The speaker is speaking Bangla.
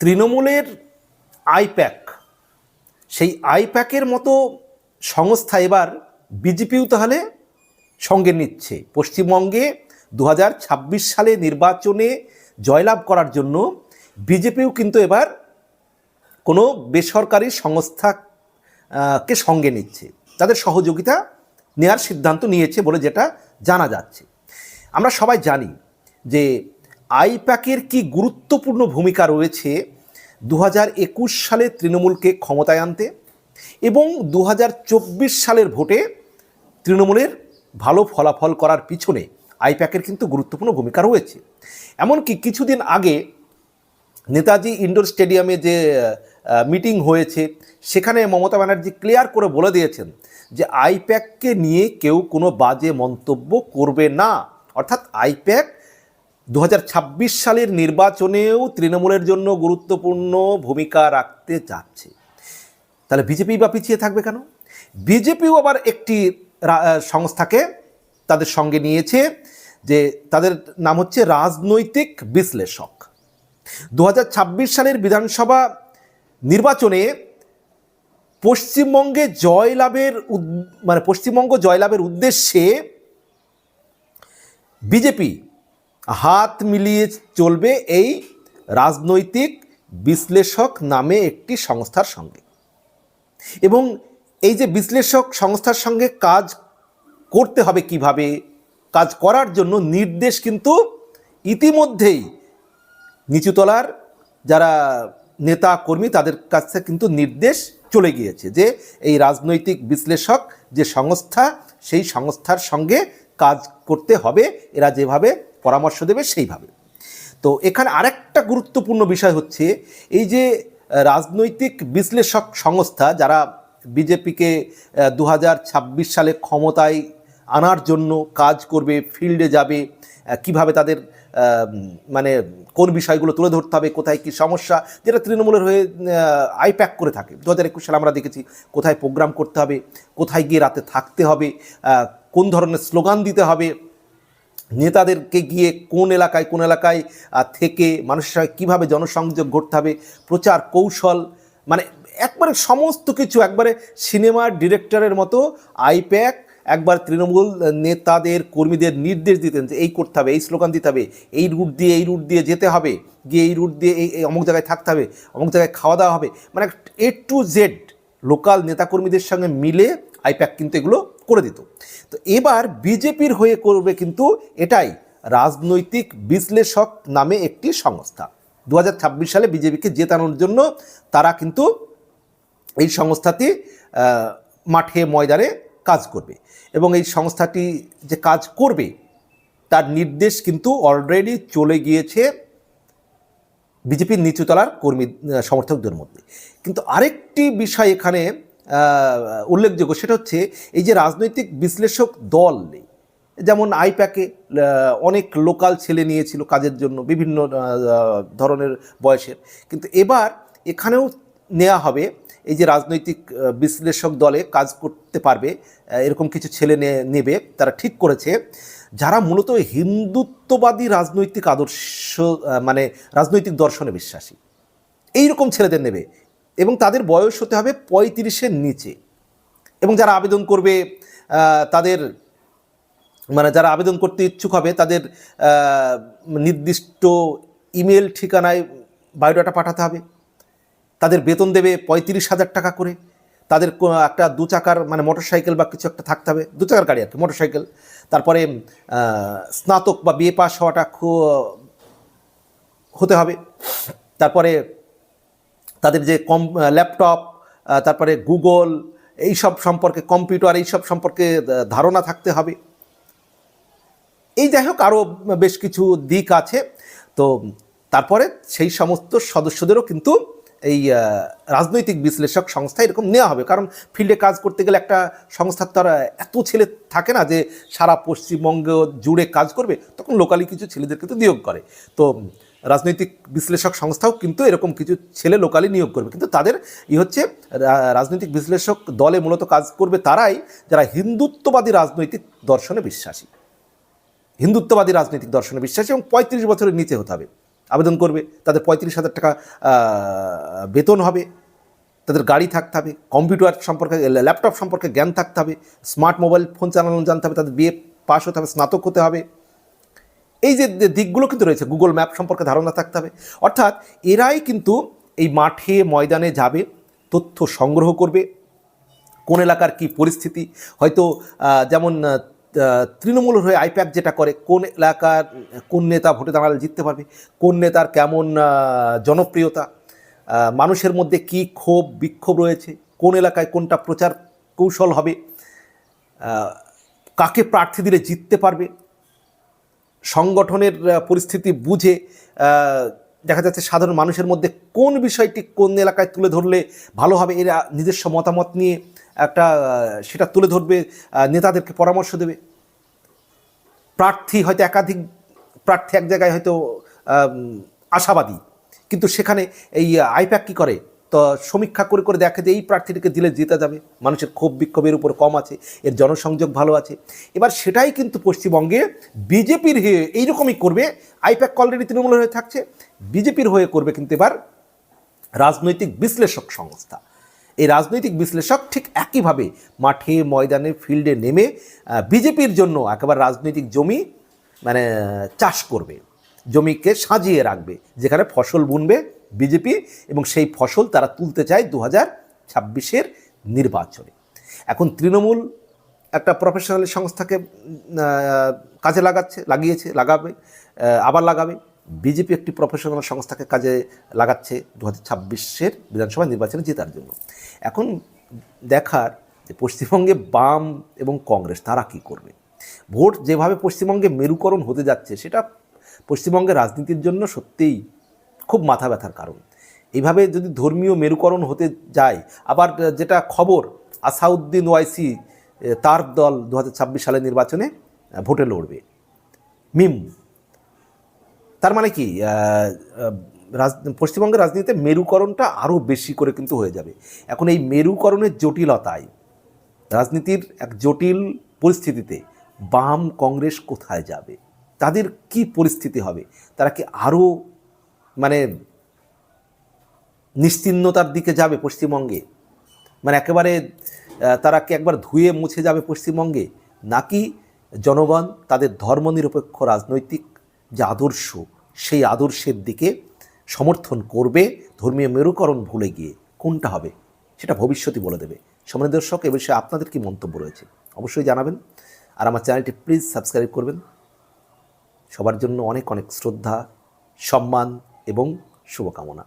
তৃণমূলের আইপ্যাক, সেই আইপ্যাকের মতো সংস্থা এবার বিজেপিও তাহলে সঙ্গে নিচ্ছে। পশ্চিমবঙ্গে দু হাজার ছাব্বিশ সালে নির্বাচনে জয়লাভ করার জন্য বিজেপিও কিন্তু এবার কোনো বেসরকারি সংস্থা কে সঙ্গে নিচ্ছে। তাদের সহযোগিতা নেওয়ার সিদ্ধান্ত নিয়েছে বলে যেটা জানা যাচ্ছে। আমরা সবাই জানি যে আইপ্যাকের কি গুরুত্বপূর্ণ ভূমিকা রয়েছে দু একুশ সালে তৃণমূলকে ক্ষমতায় আনতে এবং দু হাজার চব্বিশ সালের ভোটে তৃণমূলের ভালো ফলাফল করার পিছনে আইপ্যাকের কিন্তু গুরুত্বপূর্ণ ভূমিকা রয়েছে। এমনকি কিছুদিন আগে নেতাজি ইন্ডোর স্টেডিয়ামে যে মিটিং হয়েছে, সেখানে মমতা ব্যানার্জি ক্লিয়ার করে বলে দিয়েছেন যে আইপ্যাককে নিয়ে কেউ কোনো বাজে মন্তব্য করবে না। অর্থাৎ আইপ্যাক দু হাজার ছাব্বিশ সালের নির্বাচনেও তৃণমূলের জন্য গুরুত্বপূর্ণ ভূমিকা রাখতে যাচ্ছে তাহলে বিজেপি বা পিছিয়ে থাকবে কেন? বিজেপিও আবার একটি সংস্থাকে তাদের সঙ্গে নিয়েছে যে তাদের নাম হচ্ছে রাজনৈতিক বিশ্লেষক। দু হাজার ছাব্বিশ সালের বিধানসভা নির্বাচনে পশ্চিমবঙ্গে জয়লাভের মানে পশ্চিমবঙ্গ জয়লাভের উদ্দেশ্যে বিজেপি হাত মিলিয়ে চলবে এই রাজনৈতিক বিশ্লেষক নামে একটি সংস্থার সঙ্গে। এবং এই যে বিশ্লেষক সংস্থার সঙ্গে কাজ করতে হবে কীভাবে, কাজ করার জন্য নির্দেশ কিন্তু ইতিমধ্যেই নিচুতলার যারা নেতা কর্মী তাদের কাছে কিন্তু নির্দেশ চলে গিয়েছে যে এই রাজনৈতিক বিশ্লেষক যে সংস্থা, সেই সংস্থার সঙ্গে কাজ করতে হবে। এরা যেভাবে পরামর্শ দেবে সেইভাবে। তো এখানে আরেকটা গুরুত্বপূর্ণ বিষয় হচ্ছে, এই যে রাজনৈতিক বিশ্লেষক সংস্থা যারা বিজেপিকে দু হাজার ছাব্বিশ সালে ক্ষমতায় আনার জন্য কাজ করবে, ফিল্ডে যাবে কীভাবে তাদের মানে কোন বিষয়গুলো তুলে ধরতে হবে, কোথায় কি সমস্যা, যেটা তৃণমূলের হয়ে আইপ্যাক করে থাকে। দু হাজার একুশ সালে আমরা দেখেছি কোথায় প্রোগ্রাম করতে হবে, কোথায় গিয়ে রাতে থাকতে হবে কোন ধরনের স্লোগান দিতে হবে নেতাদেরকে গিয়ে কোন এলাকায় কোন এলাকায় থেকে মানুষের সঙ্গে কীভাবে জনসংযোগ ঘটতে হবে, প্রচার কৌশল মানে একবারে সমস্ত কিছু, একবারে সিনেমার ডিরেক্টরের মতো আইপ্যাক, একবার তৃণমূল নেতাদের, কর্মীদের নির্দেশ দিতেন যে এই করতে হবে, এই স্লোগান দিতে হবে, এই রুট দিয়ে, এই রুট দিয়ে যেতে হবে, গিয়ে এই রুট দিয়ে এই অমুক জায়গায় থাকতে হবে, অমুক জায়গায় খাওয়া দাওয়া হবে মানে এ টু জেড লোকাল নেতাকর্মীদের সঙ্গে মিলে আইপ্যাক কিন্তু এগুলো করে দিত। তো এবার বিজেপির হয়ে করবে কিন্তু এটাই রাজনৈতিক বিশ্লেষক নামে একটি সংস্থা। দু হাজার ছাব্বিশ সালে বিজেপিকে জেতানোর জন্য তারা কিন্তু এই সংস্থাটি মাঠে ময়দানে কাজ করবে এবং এই সংস্থাটি যে কাজ করবে, তার নির্দেশ কিন্তু অলরেডি চলে গিয়েছে বিজেপির নিচুতলার কর্মী সমর্থকদের মধ্যে। কিন্তু আরেকটি বিষয় এখানে উল্লেখযোগ্য সেটা হচ্ছে এই যে রাজনৈতিক বিশ্লেষক দল নেই। যেমন আইপ্যাকে অনেক লোকাল ছেলে নিয়েছিল কাজের জন্য, বিভিন্ন ধরনের বয়সের। কিন্তু এবার এখানেও নেওয়া হবে এই যে রাজনৈতিক বিশ্লেষক দলে কাজ করতে পারবে এরকম কিছু ছেলে নেবে, তারা ঠিক করেছে। যারা মূলত হিন্দুত্ববাদী রাজনৈতিক আদর্শ মানে রাজনৈতিক দর্শনে বিশ্বাসী। এই রকম ছেলেদের নেবে এবং তাদের বয়স হতে হবে পঁয়ত্রিশের নিচে। এবং যারা আবেদন করবে তাদের মানে যারা আবেদন করতে ইচ্ছুক হবে, তাদের নির্দিষ্ট ইমেল ঠিকানায় বায়োডাটা পাঠাতে হবে। তাদের বেতন দেবে পঁয়ত্রিশ হাজার টাকা করে। তাদের একটা দু চাকার মানে মোটরসাইকেল বা কিছু একটা থাকতে হবে। দু চাকার গাড়ি আর কি, মোটরসাইকেল। তারপরে স্নাতক বা বিএ পাস হওয়াটা হতে হবে। তারপরে তাদের যে কম ল্যাপটপ তারপরে গুগল এই সব সম্পর্কে কম্পিউটার এই সব সম্পর্কে ধারণা থাকতে হবে। এই যাই হোক, আরও বেশ কিছু দিক আছে। তো তারপরে সেই সমস্ত সদস্যদেরও কিন্তু এই রাজনৈতিক বিশ্লেষক সংস্থা এরকম নেওয়া হবে। কারণ ফিল্ডে কাজ করতে গেলে একটা সংস্থার তারা এত ছেলে থাকে না যে সারা পশ্চিমবঙ্গ জুড়ে কাজ করবে, তখন লোকালি কিছু ছেলেদেরকে তো নিয়োগ করে। তো রাজনৈতিক বিশ্লেষক সংস্থাও কিন্তু এরকম কিছু ছেলে লোকালি নিয়োগ করবে। কিন্তু তাদের ই হচ্ছে রাজনৈতিক বিশ্লেষক দলে মূলত কাজ করবে তারাই যারা হিন্দুত্ববাদী রাজনৈতিক দর্শনে বিশ্বাসী। হিন্দুত্ববাদী রাজনৈতিক দর্শনে বিশ্বাসী এবং পঁয়ত্রিশ বছরের নিচে হতে হবে। আবেদন করবে, তাদের পঁয়ত্রিশ হাজার টাকা বেতন হবে, তাদের গাড়ি থাকতে হবে, কম্পিউটার সম্পর্কে, ল্যাপটপ সম্পর্কে জ্ঞান থাকতে হবে, স্মার্ট মোবাইল ফোন চালানো জানতে হবে, তাদের বিয়ে পাস হতে হবে, স্নাতক হতে হবে। এই যে দিকগুলো কিন্তু রয়েছে, গুগল ম্যাপ সম্পর্কে ধারণা থাকতে হবে। অর্থাৎ এরাই কিন্তু এই মাঠে, ময়দানে যাবে, তথ্য সংগ্রহ করবে, কোন এলাকার কি পরিস্থিতি, হয়তো যেমন আহ, তৃণমূল হয়ে আইপ্যাক যেটা করে কোন এলাকার কোন নেতা ভোটে দাঁড়ালে জিততে পারবে কোন নেতার কেমন জনপ্রিয়তা মানুষের মধ্যে কি ক্ষোভ বিক্ষোভ রয়েছে কোন এলাকায় কোনটা প্রচার কৌশল হবে কাকে প্রার্থী দিলে জিততে পারবে সংগঠনের পরিস্থিতি বুঝে দেখা যাচ্ছে সাধারণ মানুষের মধ্যে কোন বিষয়টি কোন এলাকায় তুলে ধরলে ভালো হবে এরা নিজস্ব মতামত নিয়ে একটা সেটা তুলে ধরবে নেতাদেরকে পরামর্শ দেবে। প্রার্থী হয়তো একাধিক, প্রার্থী এক জায়গায় হয়তো আশাবাদী। কিন্তু সেখানে এই আইপ্যাক কী করে? তো সমীক্ষা করে করে দেখে যে এই প্রার্থীটিকে দিলে জিতে যাবে। মানুষের ক্ষোভ বিক্ষোভের উপর কম আছে, এর জনসংযোগ ভালো আছে। এবার সেটাই কিন্তু পশ্চিমবঙ্গে বিজেপির হয়ে এইরকমই করবে। আইপ্যাক অলরেডি তৃণমূলের হয়ে থাকছে, বিজেপির হয়ে করবে কিন্তু এবার রাজনৈতিক বিশ্লেষক সংস্থা। এই রাজনৈতিক বিশ্লেষক ঠিক একইভাবে মাঠে ময়দানে ফিল্ডে নেমে বিজেপির জন্য একেবারে রাজনৈতিক জমি মানে চাষ করবে। জমিকে সাজিয়ে রাখবে, যেখানে ফসল বুনবে বিজেপি এবং সেই ফসল তারা তুলতে চায় দু হাজার ছাব্বিশের নির্বাচনে। এখন তৃণমূল একটা প্রফেশনাল সংস্থাকে কাজে লাগাচ্ছে, লাগিয়েছে, লাগাবে আবার লাগাবে। বিজেপি একটি প্রফেশনাল সংস্থাকে কাজে লাগাচ্ছে দু হাজার ছাব্বিশের বিধানসভা নির্বাচনে জেতার জন্য। এখন দেখার যে পশ্চিমবঙ্গে বাম এবং কংগ্রেস, তারা কি করবে? ভোট যেভাবে পশ্চিমবঙ্গে মেরুকরণ হতে যাচ্ছে, সেটা পশ্চিমবঙ্গের রাজনীতির জন্য সত্যিই খুব মাথা ব্যথার কারণ। এইভাবে যদি ধর্মীয় মেরুকরণ হতে যায়, আবার যেটা খবর, আসাউদ্দিন ওয়াইসি তার দল দু সালের নির্বাচনে ভোটে লড়বে। মিম তার মানে কি রাজ, পশ্চিমবঙ্গের রাজনীতিতে মেরুকরণটা আরও বেশি করে কিন্তু হয়ে যাবে। এখন এই মেরুকরণের জটিলতায় রাজনীতির এক জটিল পরিস্থিতিতে বাম কংগ্রেস কোথায় যাবে? তাদের কি পরিস্থিতি হবে? তারা কি আরও মানে নিশ্চিহ্নতার দিকে যাবে পশ্চিমবঙ্গে? মানে একেবারে তারা কি একবার ধুয়ে মুছে যাবে পশ্চিমবঙ্গে? নাকি জনগণ তাদের ধর্মনিরপেক্ষ রাজনৈতিক যে আদর্শ, সেই আদর্শের দিকে সমর্থন করবে, ধর্মীয় মেরুকরণ ভুলে গিয়ে কোনটা হবে সেটা ভবিষ্যতই বলে দেবে। সমান দর্শক, এ বিষয়ে আপনাদের কী মন্তব্য রয়েছে অবশ্যই জানাবেন। আর আমার চ্যানেলটি প্লিজ সাবস্ক্রাইব করবেন। সবার জন্য অনেক অনেক শ্রদ্ধা, সম্মান এবং শুভকামনা।